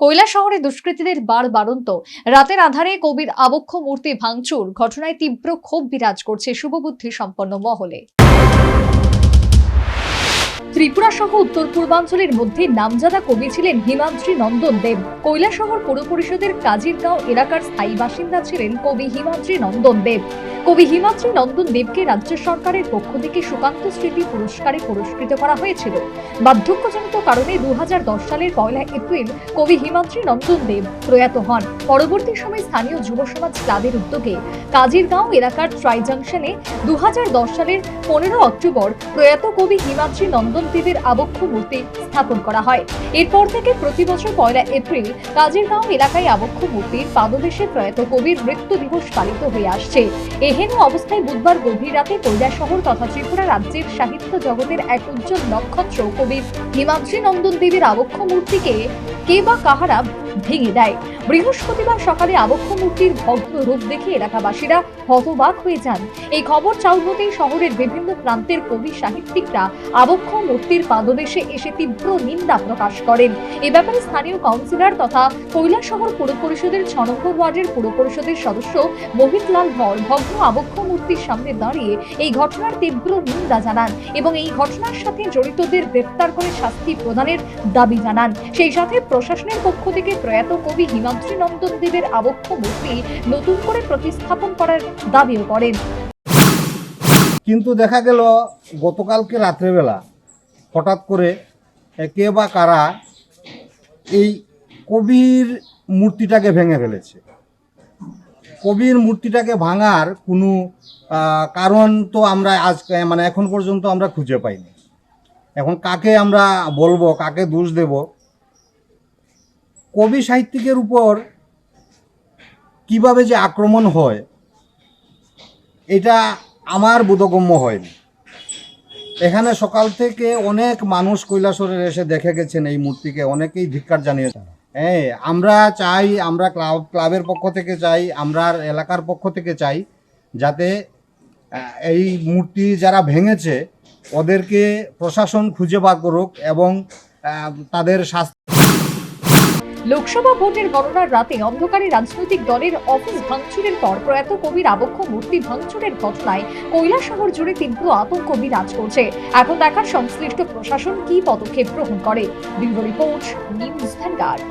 কৈলা শহরে দুষ্কৃতীদের বার বারন্ত। রাতের আধারে কবির আবক্ষ মূর্তি ভাঙচুর। ঘটনায় তীব্র ক্ষোভ বিরাজ করছে শুভবুদ্ধি সম্পন্ন মহলে। ত্রিপুরা সহ উত্তর পূর্বাঞ্চলের মধ্যে নামজাদা কবি ছিলেন হিমাদ্রি নন্দন দেব। কৈলাসহর পৌর পরিষদের কাজিরগাঁও এলাকার স্থায়ী বাসিন্দা ছিলেন কবি হিমাদ্রি নন্দন দেব। কবি হিমাদ্রি নন্দন দেবকে রাজ্য সরকারের পক্ষ থেকে সুকান্ত স্মৃতি পুরস্কারে পুরস্কৃত করা হয়েছিল। বার্ধক্যজনিত কারণে দু হাজার দশ সালের পয়লা এপ্রিল কবি হিমাদ্রি নন্দন দেব প্রয়াত হন। পরবর্তী সময় স্থানীয় যুব সমাজ ক্লাবের উদ্যোগে কাজিরগাঁও এলাকার ট্রাই জাংশনে দু হাজার দশ সালের পনেরো অক্টোবর প্রয়াত কবি হিমাদ্রি নন্দন দেবের আবক্ষ মূর্তি স্থাপন করা হয়। এরপর থেকে প্রতি বছর পয়লা এপ্রিল কাজিরগাঁও এলাকায় আবক্ষ মূর্তির পাদদেশে প্রয়াত কবির মৃত্যু দিবস পালিত হয়ে আসছে। এহেন অবস্থায় বুধবার গভীর রাতে কৈলাসহর তথা ত্রিপুরা রাজ্যের সাহিত্য জগতের এক উজ্জ্বল নক্ষত্র কবির হিমাদ্রি নন্দন দেবীর আবক্ষ মূর্তিকে কে বা কাহারা ভেঙে দেয়। বৃহস্পতিবার সকালে আবক্ষ মূর্তির ভগ্ন রূপ দেখে এলাকাবাসীরা হতবাক হয়ে যান। এই খবর চাউর হতেই শহরের বিভিন্ন প্রান্তের কবি সাহিত্যিকরা আবক্ষ মূর্তির পাদদেশে এসে তীব্র নিন্দা প্রকাশ করেন। এ ব্যাপারে স্থানীয় কাউন্সিলর তথা কৈলাসহর পুর পরিষদের ছ নম্বর ওয়ার্ডের পুর পরিষদের সদস্য মোহিতলাল ধর ভগ্ন আবক্ষ মূর্তির সামনে দাঁড়িয়ে এই ঘটনার তীব্র নিন্দা জানান এবং এই ঘটনার সাথে জড়িতদের গ্রেপ্তার করে শাস্তি প্রদানের দাবি জানান। সেই সাথে প্রশাসনের পক্ষ থেকে প্রয়াত কবি হিমাদ্রি নন্দন দেবের আবক্ষ মূর্তি নতুন করে প্রতিস্থাপন করার দাবিও করেন। কিন্তু দেখা গেল, গতকালকে রাত্রেবেলা হঠাৎ করে কে বা কারা এই কবির মূর্তিটাকে ভেঙে ফেলেছে। কবির মূর্তিটাকে ভাঙার কোনো কারণ তো আমরা আজ মানে এখন পর্যন্ত আমরা খুঁজে পাইনি। এখন কাকে আমরা বলব, কাকে দোষ দেব? কবি সাহিত্যিকের উপর কীভাবে যে আক্রমণ হয়, এটা আমার বোধগম্য হয়নি। এখানে সকাল থেকে অনেক মানুষ কৈলাসরের এসে দেখে গেছেন এই মূর্তিকে, অনেকেই ধিক্কার জানিয়েছেন। হ্যাঁ আমরা চাই, আমরা ক্লাব, ক্লাবের পক্ষ থেকে চাই, আমরা এলাকার পক্ষ থেকে চাই যাতে এই মূর্তি যারা ভেঙেছে, ওদেরকে প্রশাসন খুঁজে বার করুক এবং তাদের শাস্তি লোকসভা ভোটের গণনার রাতে অন্ধকারে রাজনৈতিক দলের অফিস ভাঙচুরের পর প্রয়াত কবির আবক্ষ মূর্তি ভাঙচুরের ঘটনায় কৈলাসহর জুড়ে তীব্র আতঙ্ক বিরাজ করছে। এখন দেখার সংশ্লিষ্ট প্রশাসন কি পদক্ষেপ গ্রহণ করে? Bureau report, news vanguard